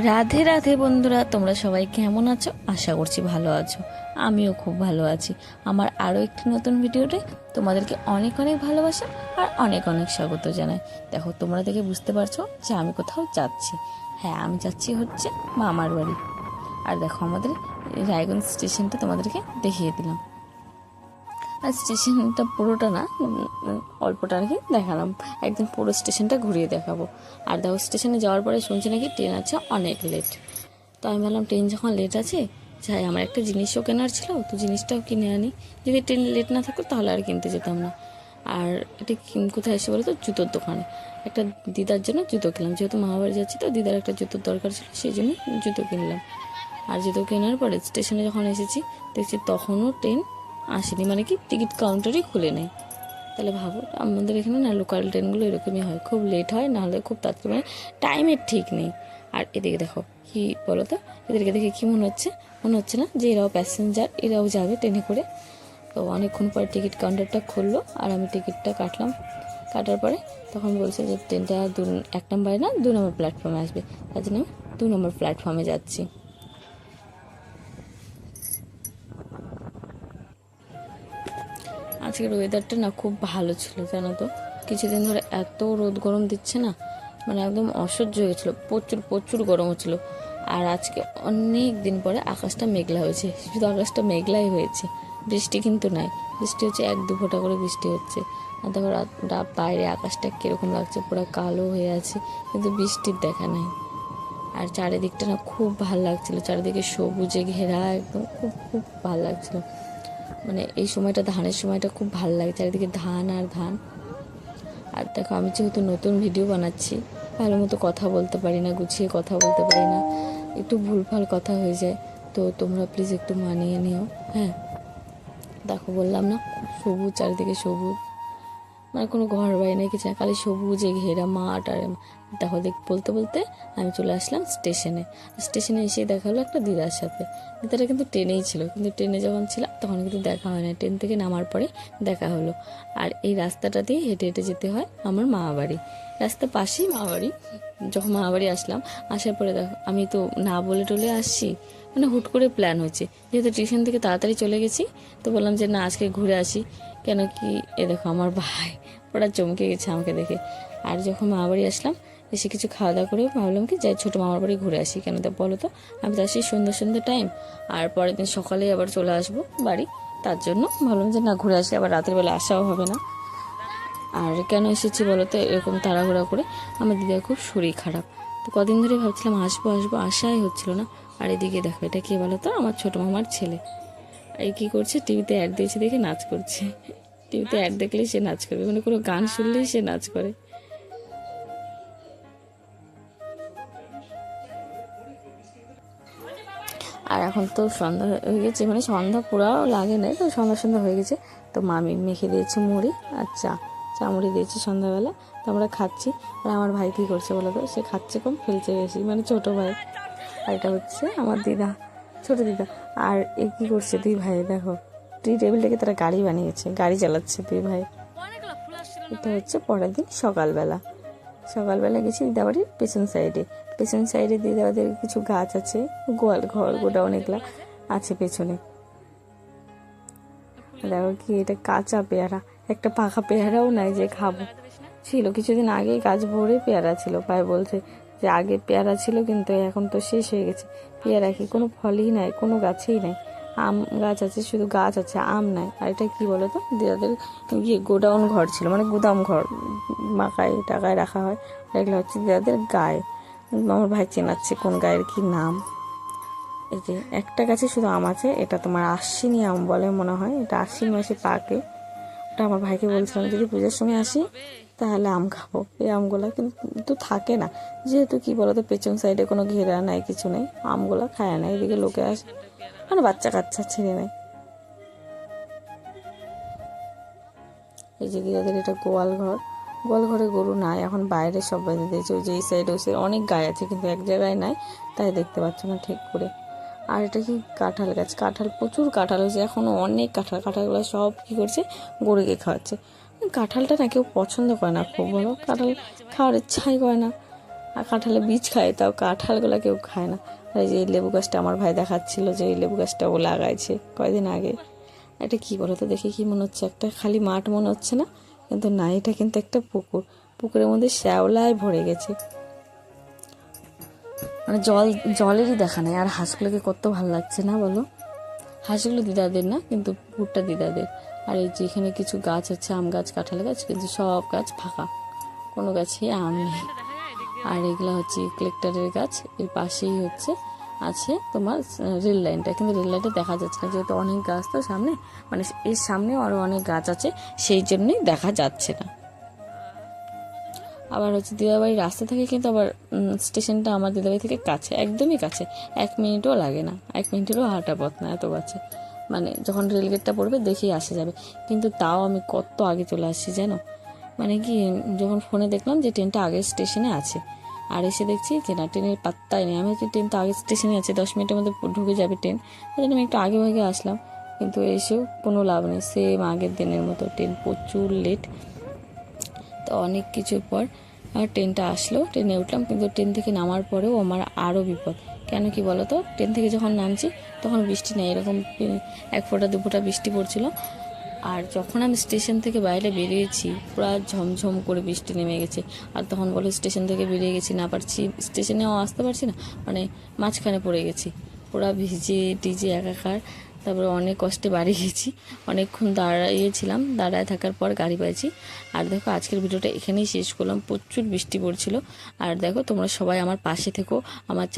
রাধে রাধে বন্ধুরা, তোমরা সবাই কেমন আছো? আশা করছি ভালো আছো। আমিও খুব ভালো আছি। আমার আরও একটি নতুন ভিডিওতে তোমাদেরকে অনেক অনেক ভালোবাসা আর অনেক অনেক স্বাগত জানাই। দেখো, তোমরা দেখে বুঝতে পারছ যে আমি কোথাও যাচ্ছি। হ্যাঁ আমি যাচ্ছি হচ্ছে মামার বাড়ি। আর দেখো, আমাদের রায়গঞ্জ স্টেশনটা তোমাদেরকে দেখিয়ে দিলাম। আর স্টেশনটা পুরোটা না অল্পটা আর কি দেখালাম। একদম পুরো স্টেশনটা ঘুরিয়ে দেখাবো। আর দেখো, স্টেশনে যাওয়ার পরে শুনছি নাকি ট্রেন আছে অনেক লেট তো আমি ভাবলাম, ট্রেন যখন লেট আছে, যাই, আমার একটা জিনিসও কেনার ছিল, তো জিনিসটাও কিনে আনি। যদি ট্রেন লেট না থাকতো, তাহলে আর কিনতে যেতাম না। আর এটা কোথায় এসে বলো তো জুতোর দোকানে। একটা দিদার জন্য জুতো কিনলাম। যেহেতু মামাবাড়ি যাচ্ছি, তো দিদার একটা জুতোর দরকার ছিল, সেই জন্য জুতো কিনলাম। আর জুতো কেনার পরে স্টেশনে যখন এসেছি, দেখছি তখনও ট্রেন আসেনি মানে কি টিকিট কাউন্টারই খুলে নেই। তাহলে ভাবো, আমাদের এখানে না লোকাল ট্রেনগুলো এরকমই হয়। খুব লেট হয় নাহলে খুব তাড়াতাড়ি মানে টাইমের ঠিক নেই। আর এদিকে দেখো, কি বলো তো? এদেরকে দেখে কি মনে হচ্ছে? মনে হচ্ছে না যে এরাও প্যাসেঞ্জার এরাও যাবে ট্রেনে করে। তো অনেকক্ষণ পরে টিকিট কাউন্টারটা খুললো, আর আমি টিকিটটা কাটলাম। কাটার পরে তখন বলছে যে ট্রেনটা দু, এক নম্বরে না দু নম্বর প্ল্যাটফর্মে আসবে। তার জন্য আমি দু নম্বর প্ল্যাটফর্মে যাচ্ছি। আজকের ওয়েদারটা না খুব ভালো ছিল, জানো তো? কিছুদিন ধরে এত রোদ গরম দিচ্ছে না মানে একদম অসহ্য হয়েছিল, প্রচুর প্রচুর গরম হচ্ছিল। আর আজকে অনেক দিন পরে আকাশটা মেঘলা হয়েছে, শুধু আকাশটা মেঘলাই হয়েছে, বৃষ্টি কিন্তু নাই। বৃষ্টি হচ্ছে এক দু ফোঁটা করে বৃষ্টি হচ্ছে। আর রাত- রাত বাইরে আকাশটা কীরকম লাগছে, পুরো কালো হয়ে আছে, কিন্তু বৃষ্টির দেখা নাই। আর চারিদিকটা না খুব ভালো লাগছিল, চারিদিকে সবুজে ঘেরা, একদম খুব খুব ভালো লাগছিল। মানে এই সময়টা, ধানের সময়টা খুব ভালো লাগে, চারিদিকে ধান আর ধান। আর দেখো, আমি যেহেতু নতুন ভিডিও বানাচ্ছি, ভালো মতো কথা বলতে পারি না, গুছিয়ে কথা বলতে পারি না, একটু ভুলভাল কথা হয়ে যায়, তো তোমরা প্লিজ একটু মানিয়ে নিও হ্যাঁ। দেখো, বললাম না, সবুজ, চারিদিকে সবুজ। মানে কোনো ঘর বাড়ি নেই, কিছু না খালি সবুজে ঘেরা মাঠ আর দেখ বলতে বলতে আমি চলে আসলাম স্টেশনে। স্টেশনে এসে দেখা হলো একটা দিদার সাথে। দিদাটা কিন্তু ট্রেনেই ছিল, কিন্তু ট্রেনে যখন ছিলাম তখন কিন্তু দেখা হয় না ট্রেন থেকে নামার পরে দেখা হলো। আর এই রাস্তাটা দিয়ে হেঁটে হেঁটে যেতে হয় আমার মামা বাড়ি রাস্তার পাশেই মামা বাড়ি যখন মামা বাড়ি আসলাম, আসার পরে দেখো, আমি তো না বলে টলে আসছি মানে হুট করে প্ল্যান হচ্ছে যেহেতু টিউশন থেকে তাড়াতাড়ি চলে গেছি, তো বললাম যে না, আজকে ঘুরে আসি। কেন কি, এ দেখো আমার ভাই ওরা চমকে গেছে আমাকে দেখে। আর যখন মামা বাড়ি আসলাম এসে কিছু খাওয়া দাওয়া করে ভাবলাম কি, যাই ছোটো মামার বাড়ি ঘুরে আসি। কেন তো বলো তো? আমি তো আসি সন্ধ্যা সন্ধ্যা টাইম আর পরের দিন সকালে আবার চলে আসব বাড়ি। তার জন্য ভাবলাম যে না, ঘুরে আসি। আবার রাতের বেলা আসাও হবে না। আর কেন এসেছি বলো তো? এরকম তাড়াহুড়া করে। আমার দিদার খুব শরীর খারাপ। তো কদিন ধরে ভাবছিলাম আসব আসব আশাই হচ্ছিল না। আর এদিকে দেখো, এটা কে বলো তো? আমার ছোটো মামার ছেলে। এই কী করছে? টিভিতে অ্যাড দিয়েছে দেখে নাচ করছে। টিভিতে অ্যাড দেখলেই সে নাচ করবে। মানে কোনো গান শুনলেই সে নাচ করে। আর এখন তো সন্ধ্যা হয়ে গেছে মানে সন্ধ্যা পুরাও লাগে না তো সন্ধ্যা সন্ধ্যা হয়ে গেছে। তো মামি মেখে দিয়েছে মুড়ি আর চা। চা মুড়ি দিয়েছে সন্ধ্যাবেলা, তো আমরা খাচ্ছি। আর আমার ভাই কী করছে বলো তো? সে খাচ্ছে কম, ফেলছে বেশি মানে ছোটো ভাই। আর এটা হচ্ছে আমার দিদা, ছোটো দিদা। আর এ কী করছে দুই ভাই, দেখো। টি টেবিলটাকে তারা গাড়ি বানিয়েছে, গাড়ি চালাচ্ছে দুই ভাই। এটা হচ্ছে পরের দিন সকালবেলা। সকালবেলা গেছি দিদাবাড়ির পেছন সাইডে। পেছন সাইডে দিদাবাদের কিছু গাছ আছে, গোয়াল ঘর, গোডাউন এগুলা আছে পেছনে। দেখো কি এটা কাঁচা পেয়ারা, একটা পাকা পেয়ারাও নাই যে খাব। ছিল, কিছুদিন আগেই গাছ ভরে পেয়ারা ছিল। পায়ে বলছে যে আগে পেয়ারা ছিল কিন্তু এখন তো শেষ হয়ে গেছে। পেয়ারা কি কোনো ফলই নাই, কোনো গাছেই নাই। আম গাছ আছে, শুধু গাছ আছে, আম নাই। আর এটা কি বলো তো দিদাদের ইয়ে গোডাউন ঘর ছিল মানে গুদাম ঘর, মাকায় টাকায় রাখা হয়। আর এগুলো হচ্ছে দিদাদের গায়ে। আমার ভাই চেনাচ্ছে কোন গায়ের কি নাম। এই যে একটা গাছে শুধু আম আছে, এটা তোমার আশ্বিনী আম বলে মনে হয়, এটা আশ্বিন মাসে পাকে। ওটা আমার ভাইকে বলছিলাম, যদি পুজোর সময় আসি, তাহলে আম খাব। এই আমগুলো কিন্তু থাকে না। যেহেতু কি বলতো, পেছন সাইডে কোনো ঘেরা নাই, কিছু নেই, আমগুলো খায় না, এদিকে লোকে আসে মানে বাচ্চা কাচ্চা ছেড়ে নেয়। এই যে দিদাদের এটা গোয়াল ঘর। গোয়াল ঘরে গরু নাই, এখন বাইরে সব বেঁধে দিয়েছে, ওই যে এই সাইডে ওই সাইড অনেক গায়ে আছে, কিন্তু এক জায়গায় নাই, তাই দেখতে পাচ্ছ না ঠিক করে। আর এটা কি কাঁঠাল গাছ? কাঁঠাল, প্রচুর কাঁঠাল হয়েছে এখনও অনেক কাঁঠাল, কাঁঠালগুলো সব কী করছে, গরুকে খাওয়াচ্ছে। কাঁঠালটা না কেউ পছন্দ করে না খুব বলো কাঁঠাল খাওয়ার ইচ্ছাই করে না। আর কাঁঠালে বীজ খায়, তাও কাঁঠালগুলো কেউ খায় না। এই যে লেবু গাছটা আমার ভাই দেখাচ্ছিল যে এই লেবু গাছটা ও লাগাইছে কয়দিন আগে। এটা কি বলো তো দেখে কি মনে হচ্ছে একটা? খালি মাঠ মনে হচ্ছে না? কিন্তু না, এটা কিন্তু একটা পুকুর। পুকুরের মধ্যে শ্যাওলায় ভরে গেছে। মানে জল, জলেরই দেখা নেই। আর হাঁসগুলোকে কত ভালো লাগছে না বলো? হাঁসগুলো দিদাদের না, কিন্তু পুকুরটা দিদাদের। আর এই যে এখানে কিছু গাছ আছে, আম গাছ, কাঁঠাল গাছ, কিন্তু সব গাছ ফাঁকা। কোনো গাছে আম নেই। আর এগুলো হচ্ছে কালেক্টরের গাছ। এর পাশেই হচ্ছে আছে তোমার রেল লাইনটা কিন্তু রেল লাইনটা দেখা যাচ্ছে না, যেহেতু অনেক গাছ তো সামনে। মানে এর সামনেও আরও অনেক গাছ আছে, সেই জন্যই দেখা যাচ্ছে না। আবার হচ্ছে দিদাবাড়ির রাস্তা থেকে কিন্তু আবার স্টেশনটা আমার দিদাবাড়ি থেকে কাছে, একদমই কাছে। এক মিনিটও লাগে না, এক মিনিটেরও হাঁটা পথ না এত কাছে মানে যখন রেলগেটটা পড়বে দেখেই আসা যাবে। কিন্তু তাও আমি কত আগে চলে আসছি জানো? মানে কি, যখন ফোনে দেখলাম যে ট্রেনটা আগের স্টেশনে আছে। আর এসে দেখছি যে না, ট্রেনের পাত্তাই নেই। আমি হচ্ছে ট্রেন তো আগে স্টেশনে আছে, দশ মিনিটের মধ্যে ঢুকে যাবে ট্রেন। তাই জন্য আমি একটু আগে ভাগে আসলাম, কিন্তু এসেও কোনো লাভ নেই। সেম আগের দিনের মতো, ট্রেন প্রচুর লেট তো অনেক কিছুর পর আর ট্রেনটা আসলো। ট্রেনে উঠলাম, কিন্তু ট্রেন থেকে নামার পরেও আমার আরও বিপদ। কেন কি বলো তো ট্রেন থেকে যখন নামছি, তখন বৃষ্টি নেই। এরকম এক ফোঁটা, দু ফোঁটা বৃষ্টি পড়ছিল। আর যখন আমি স্টেশন থেকে বাইরে বেরিয়েছি, পুরো ঝমঝম করে বৃষ্টি নেমে গেছে। আর তখন বলো স্টেশন থেকে বেরিয়ে গেছি, না পারছি, স্টেশনেও আসতে পারছি না মানে মাঝখানে পড়ে গেছি। পুরো ভিজে টিজে একাকার, তারপরে অনেক কষ্টে বাড়ি গেছি, অনেকক্ষণ দাঁড়িয়েছিলাম, দাঁড়ায় থাকার পর গাড়ি পাইছি। আর দেখো, আজকের ভিডিওটা এখানেই শেষ করলাম, প্রচুর বৃষ্টি পড়ছিল। আর দেখো, তোমরা সবাই আমার পাশে থেকো, আমার